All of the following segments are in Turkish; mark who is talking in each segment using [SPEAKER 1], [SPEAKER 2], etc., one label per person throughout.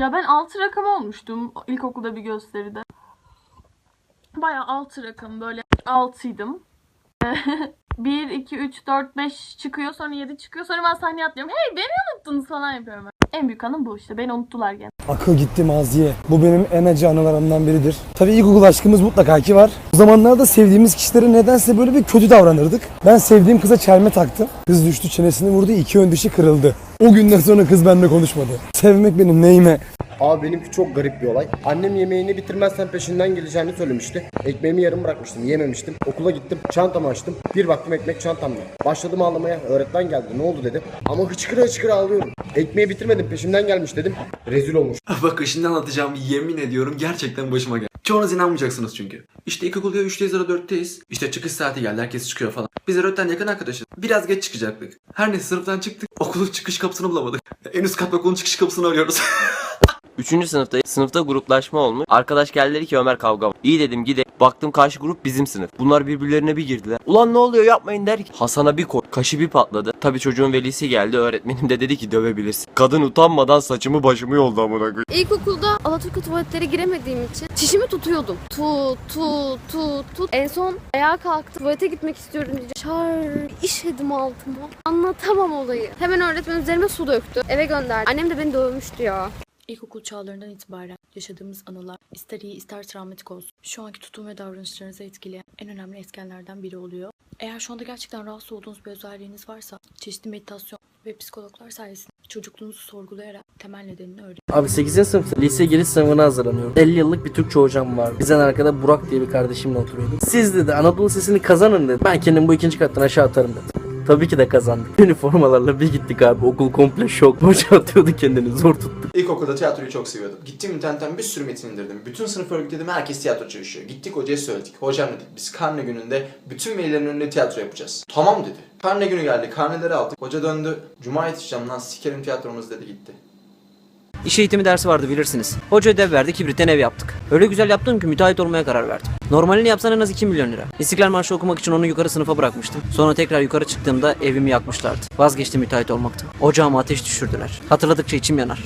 [SPEAKER 1] Ya ben 6 rakam olmuştum ilkokulda bir gösteride. Bayağı 6 rakam böyle 6'ydım. 1, 2, 3, 4, 5 çıkıyor sonra 7 çıkıyor sonra ben sahneye atlıyorum. Hey beni unuttunuz falan yapıyorum. ben. En büyük anım bu işte. Beni unuttular gene.
[SPEAKER 2] Akıl gitti maziye. Bu benim en acı anılarımdan biridir. Tabii ilkokul aşkımız mutlaka ki var. O zamanlarda sevdiğimiz kişilere nedense böyle bir kötü davranırdık. Ben sevdiğim kıza çelme taktım. Kız düştü çenesini vurdu iki ön dişi kırıldı. O günden sonra kız benimle konuşmadı. Sevmek benim neyime.
[SPEAKER 3] Abi benimki çok garip bir olay. Annem yemeğini bitirmezsen peşinden geleceğini söylemişti. Ekmeğimi yarım bırakmıştım, yememiştim. Okula gittim, çantamı açtım. Bir baktım ekmek çantamda. Başladım ağlamaya. Öğretmen geldi. Ne oldu dedim. Ama hıçkıra hıçkıra ağlıyorum. Ekmeği bitirmedim, peşimden gelmiş dedim. Rezil olmuş.
[SPEAKER 4] Bakın şimdi anlatacağım yemin ediyorum gerçekten başıma geldi. Çoğunuz inanmayacaksınız çünkü. İşte ilkokulda 3'teyiz ya da 4'teyiz. İşte çıkış saati geldi herkes çıkıyor falan. Biz öğretmen yakın arkadaşız. Biraz geç çıkacaktık. Her neyse sınıftan çıktık. Okulun çıkış kapısını bulamadık. En üst kat okulun çıkış kapısını arıyoruz.
[SPEAKER 5] Üçüncü sınıftayız. Sınıfta gruplaşma olmuş. Arkadaş geldi ki Ömer kavga var. İyi dedim gide. Baktım karşı grup bizim sınıf. Bunlar birbirlerine bir girdiler. Ulan ne oluyor yapmayın der ki. Hasan'a bir koy. Kaşı bir patladı. Tabii çocuğun velisi geldi. Öğretmenim de dedi ki dövebilirsin. Kadın utanmadan saçımı başımı yoldu amına koyayım.
[SPEAKER 6] İlkokulda Alaturka tuvaletlere giremediğim için çişimi tutuyordum. Tut, tut, tut, tut. En son ayağa kalktım. Tuvalete gitmek istiyorum diye. Şar işedim altıma. Anlatamam olayı. Hemen öğretmen üzerime su döktü. Eve gönderdi. Annem de beni dövmüştü ya.
[SPEAKER 7] İlkokul çağlarından itibaren yaşadığımız anılar ister iyi ister travmatik olsun. Şu anki tutum ve davranışlarınızı etkileyen en önemli etkenlerden biri oluyor. Eğer şu anda gerçekten rahatsız olduğunuz bir özelliğiniz varsa çeşitli meditasyon ve psikologlar sayesinde çocukluğunuzu sorgulayarak temel nedenini öğrenin.
[SPEAKER 8] Abi 8. sınıfta lise giriş sınavına hazırlanıyorum. 50 yıllık bir Türkçe hocam var. Bizden arkada Burak diye bir kardeşimle oturuyorduk. Siz dedi Anadolu Lisesi'ni kazanın dedi. Ben kendimi bu ikinci kattan aşağı atarım dedi. Tabii ki de kazandık. Üniformalarla bir gittik abi. Okul komple şok. Hoca atıyordu kendini zor tuttu.
[SPEAKER 4] İlkokulda tiyatroyu çok seviyordum. Gittim internetten bir sürü metin indirdim. Bütün sınıf örgütledim herkes tiyatro çalışıyor. Gittik hocaya söyledik. Hocam dedik biz karne gününde bütün velilerin önünde tiyatro yapacağız. Tamam dedi. Karne günü geldi. Karneleri aldık. Hoca döndü. Cuma yetişeceğim lan sikerim tiyatromuz dedi gitti.
[SPEAKER 9] İş eğitimi dersi vardı bilirsiniz. Hoca ödev verdi kibritten ev yaptık. Öyle güzel yaptım ki müteahhit olmaya karar verdim. Normalini yapsan en az 2 milyon lira. İstiklal Marşı okumak için onu yukarı sınıfa bırakmıştım. Sonra tekrar yukarı çıktığımda evimi yakmışlardı. Vazgeçtim müteahhit olmaktan. Ocağıma ateş düşürdüler. Hatırladıkça içim yanar.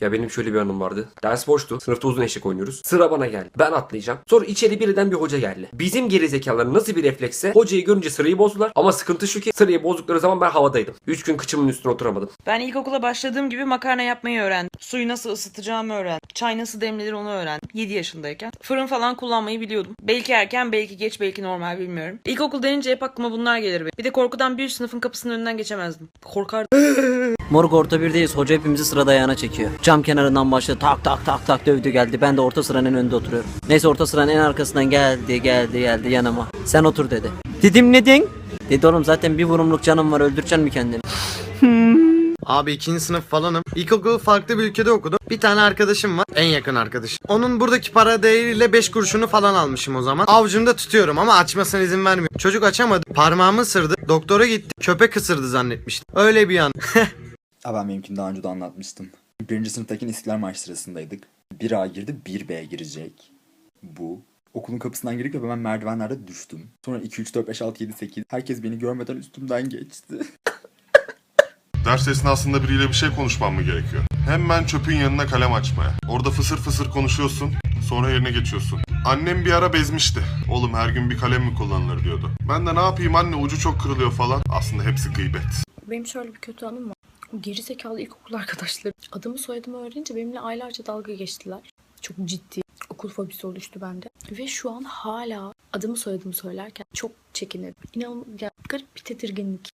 [SPEAKER 10] Ya benim şöyle bir anım vardı. Ders boştu. Sınıfta uzun eşek oynuyoruz. Sıra bana geldi. Ben atlayacağım. Sonra içeri birden bir hoca geldi. Bizim gerizekalılar nasıl bir reflekse hocayı görünce sırayı bozdular. Ama sıkıntı şu ki sırayı bozdukları zaman ben havadaydım. 3 gün kıçımın üstüne oturamadım.
[SPEAKER 11] Ben ilkokula başladığım gibi makarna yapmayı öğrendim. Suyu nasıl ısıtacağımı öğrendim. Çay nasıl demlenir onu öğrendim. 7 yaşındayken. Fırın falan kullanmayı biliyordum. Belki erken, belki geç, belki normal bilmiyorum. İlkokul denince hep aklıma bunlar gelir. benim. Bir de korkudan bir sınıfın kapısının önünden geçemezdim. Korkardım.
[SPEAKER 9] Moruk orta birdeyiz. Hoca hepimizi sırada ayağına çekiyor. Cam kenarından başladı. Tak tak tak tak dövdü geldi. Ben de orta sıranın önünde oturuyorum. Neyse orta sıranın en arkasından geldi geldi geldi yanıma. Sen otur dedi. Dedim neden? Dedi oğlum zaten bir vurumluk canım var öldüreceksin mi kendini?
[SPEAKER 3] Abi ikinci sınıf falanım. İlkokulu farklı bir ülkede okudum. Bir tane arkadaşım var. En yakın arkadaşım. Onun buradaki para değeriyle 5 kuruşunu falan almışım o zaman. Avucumda tutuyorum ama açmasına izin vermiyor. Çocuk açamadı. Parmağımı ısırdı. Doktora gitti. Köpek ısırdı zannetmiştim. Öyle bir an.
[SPEAKER 12] Abi ben benimkini daha önce de anlatmıştım. Birinci sınıftaki İstiklal Marşı sırasındaydık. 1A girdi 1B girecek. Bu. Okulun kapısından girdik ve ben merdivenlerde düştüm. Sonra 2, 3, 4, 5, 6, 7, 8. Herkes beni görmeden üstümden geçti.
[SPEAKER 13] Ders esnasında biriyle bir şey konuşmam mı gerekiyor? Hemen çöpün yanına kalem açmaya. Orada fısır fısır konuşuyorsun, sonra yerine geçiyorsun. Annem bir ara bezmişti. Oğlum her gün bir kalem mi kullanılır diyordu. Ben de ne yapayım anne ucu çok kırılıyor falan. Aslında hepsi gıybet.
[SPEAKER 7] Benim şöyle bir kötü anım var. Geri zekalı ilkokul arkadaşlarım adımı soyadımı öğrenince benimle aylarca dalga geçtiler. Çok ciddi okul fobisi oluştu bende. Ve şu an hala adımı soyadımı söylerken çok çekinirim. İnanılmaz ya, garip bir tedirginlik.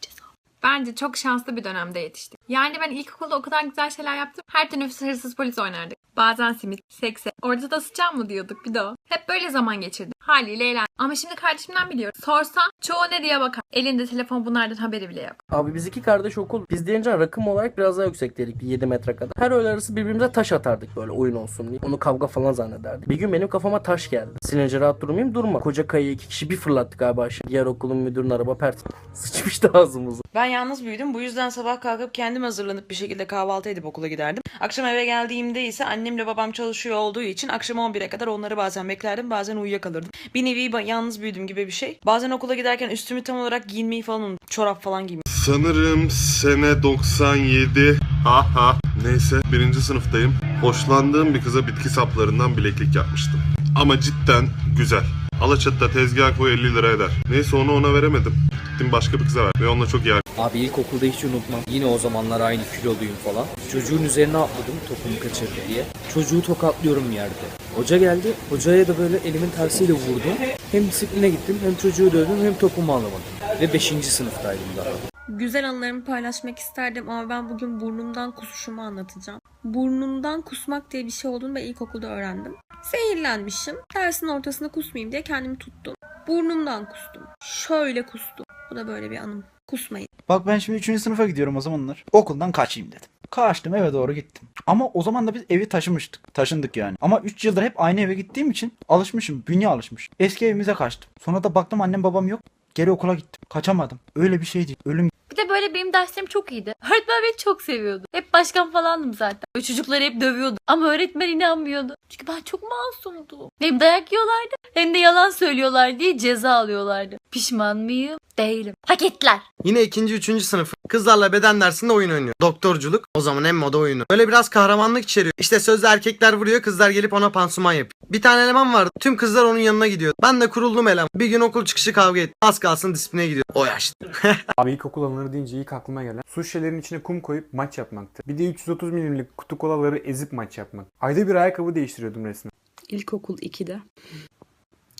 [SPEAKER 7] Cezası.
[SPEAKER 6] Bence çok şanslı bir dönemde yetiştik. Yani ben ilkokulda o kadar güzel şeyler yaptım. Her teneffüs hırsız polis oynardık. Bazen simit, sekse. Orada da sıçan mı diyorduk bir de o. Hep böyle zaman geçirdim. Haliyle eğlendim. Ama şimdi kardeşimden biliyorum. Sorsa çoğu ne diye bakar. Elinde telefon bunlardan haberi bile yok.
[SPEAKER 8] Abi biz iki kardeş okul. Biz deyince rakım olarak biraz daha yüksekteydik. Bir 7 metre kadar. Her öğle arası birbirimize taş atardık böyle oyun olsun diye. Onu kavga falan zannederdik. Bir gün benim kafama taş geldi. Silince rahat durmayayım durma. Koca kayayı iki kişi bir fırlattık abi aşağı. Diğer okulun müdürünün araba pert. Sıçmıştı ağzımıza.
[SPEAKER 11] Ben yalnız büyüdüm. Bu yüzden sabah kalkıp kendim hazırlanıp bir şekilde kahvaltı edip okula giderdim. Akşam eve geldiğimde ise annemle babam çalışıyor olduğu için akşam 11'e kadar onları bazen beklerdim bazen uyuyakalırdım. Bir nevi yalnız büyüdüm gibi bir şey. Bazen okula giderken üstümü tam olarak giyinmeyi falan unuttum. Çorap falan giymeyi.
[SPEAKER 13] Sanırım sene 97. Ha ha. Neyse birinci sınıftayım. Hoşlandığım bir kıza bitki saplarından bileklik yapmıştım. Ama cidden güzel. Alaçatı'da tezgah koy 50 lira eder. Neyse onu ona veremedim. Gittim başka bir kıza ver ve onunla çok iyi
[SPEAKER 14] Abi ilkokulda hiç unutmam. Yine o zamanlar aynı kiloluyum falan. Çocuğun üzerine atladım topumu kaçırdı diye. Çocuğu tokatlıyorum yerde. Hoca geldi. Hocaya da böyle elimin tersiyle vurdum. Hem disipline gittim hem çocuğu dövdüm hem topumu alamadım. Ve 5. sınıftaydım daha.
[SPEAKER 15] Güzel anılarımı paylaşmak isterdim ama ben bugün burnumdan kusuşumu anlatacağım. Burnumdan kusmak diye bir şey olduğunu ben ilkokulda öğrendim. Zehirlenmişim. Dersin ortasında kusmayayım diye kendimi tuttum. Burnumdan kustum. Şöyle kustum. Bu da böyle bir anım. Kusmayın.
[SPEAKER 16] Bak ben şimdi 3. sınıfa gidiyorum o zamanlar. Okuldan kaçayım dedim. Kaçtım eve doğru gittim. Ama o zaman da biz evi taşımıştık. Taşındık yani. Ama 3 yıldır hep aynı eve gittiğim için alışmışım. Bünye alışmış. Eski evimize kaçtım. Sonra da baktım annem babam yok. Geri okula gittim. Kaçamadım. Öyle bir şeydi. Ölüm
[SPEAKER 17] Bir de böyle benim derslerim çok iyiydi. Öğretmen beni çok seviyordu. Hep başkan falandım zaten. Ve çocukları hep dövüyordu. Ama öğretmen inanmıyordu. Çünkü ben çok masumdum. Hem dayak yiyorlardı hem de yalan söylüyorlar diye ceza alıyorlardı. Pişman mıyım? Değilim. Hak ettiler.
[SPEAKER 18] Yine ikinci, üçüncü sınıf. Kızlarla beden dersinde oyun oynuyor. Doktorculuk. O zaman en moda oyunu. Böyle biraz kahramanlık içeriyor. İşte sözde erkekler vuruyor kızlar gelip ona pansuman yapıyor. Bir tane eleman vardı. Tüm kızlar onun yanına gidiyor. Ben de kuruldum eleman. Bir gün okul çıkışı kavga ettim. Az kalsın disipline gidiyor. O yaşta.
[SPEAKER 19] Abi ilkokul anıları deyince ilk aklıma gelen su şişelerinin içine kum koyup maç yapmaktı. Bir de 330 milimlik kutu kolaları ezip maç yapmak. Ayda bir ayakkabı değiştiriyordum resmen.
[SPEAKER 6] İlkokul 2'de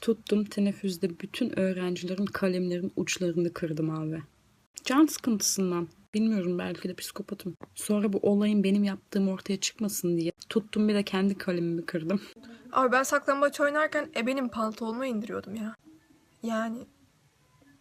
[SPEAKER 6] tuttum teneffüste bütün öğrencilerin kalemlerin uçlarını kırdım abi. Can sıkıntısından. Bilmiyorum belki de psikopatım. Sonra bu olayın benim yaptığım ortaya çıkmasın diye tuttum bir de kendi kalemimi kırdım.
[SPEAKER 20] Abi ben saklambaç oynarken ebenin pantolonunu indiriyordum ya. Yani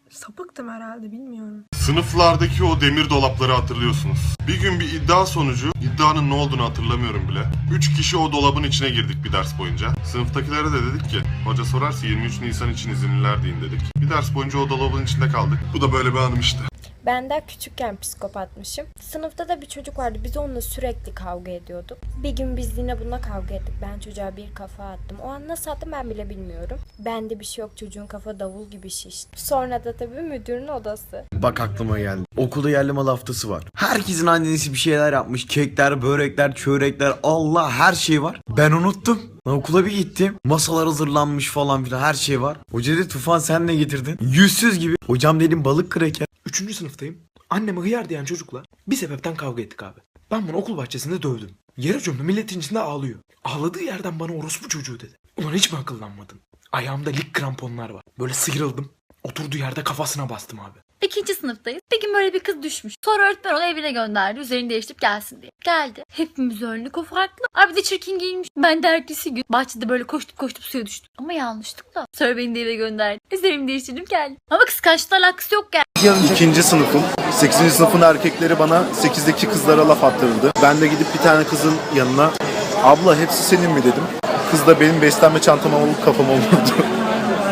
[SPEAKER 20] sapıktım herhalde bilmiyorum.
[SPEAKER 13] Sınıflardaki o demir dolapları hatırlıyorsunuz. Bir gün bir iddia sonucu, iddianın ne olduğunu hatırlamıyorum bile. 3 kişi o dolabın içine girdik bir ders boyunca. Sınıftakilere de dedik ki, hoca sorarsa 23 Nisan için izinliler deyin dedik. Bir ders boyunca o dolabın içinde kaldık. Bu da böyle bir anım işte.
[SPEAKER 21] Ben daha küçükken psikopatmışım. Sınıfta da bir çocuk vardı. Biz onunla sürekli kavga ediyorduk. Bir gün biz yine bununla kavga ettik. Ben çocuğa bir kafa attım. O an nasıl attım ben bile bilmiyorum. Bende bir şey yok. Çocuğun kafa davul gibi şişti. Sonra da tabii müdürün odası.
[SPEAKER 4] Bak aklıma geldi. Okulda yerli mal haftası var. Herkesin annesi bir şeyler yapmış. Kekler, börekler, çörekler. Allah her şey var. Ben unuttum. Ben okula bir gittim. Masalar hazırlanmış falan filan her şey var. Hoca dedi Tufan sen ne getirdin? Yüzsüz gibi. Hocam dedim balık kraker.
[SPEAKER 22] Üçüncü sınıftayım. Anneme hıyar diyen çocukla bir sebepten kavga ettik abi. Ben bunu okul bahçesinde dövdüm. Yere çömdü milletin içinde ağlıyor. Ağladığı yerden bana orospu çocuğu dedi. Ulan hiç mi akıllanmadın? Ayağımda lik kramponlar var. Böyle sıyrıldım. Oturduğu yerde kafasına bastım abi.
[SPEAKER 17] İkinci sınıftayız. Bir gün böyle bir kız düşmüş. Sonra öğretmen onu evine gönderdi. Üzerini değiştirip gelsin diye. Geldi. Hepimiz önlük o farklı. Abi de çirkin giyinmiş. Ben de ertesi gün bahçede böyle koştup koştup suya düştüm. Ama yanlışlıkla. Sonra beni de eve gönderdi. Üzerimi değiştirdim geldim. Ama kıskançlıkla alakası yok yani.
[SPEAKER 3] İkinci sınıfım. 8. sınıfın erkekleri bana 8'deki kızlara laf attırdı. Ben de gidip bir tane kızın yanına abla hepsi senin mi dedim. Kız da benim beslenme çantama olup kafama vurdu.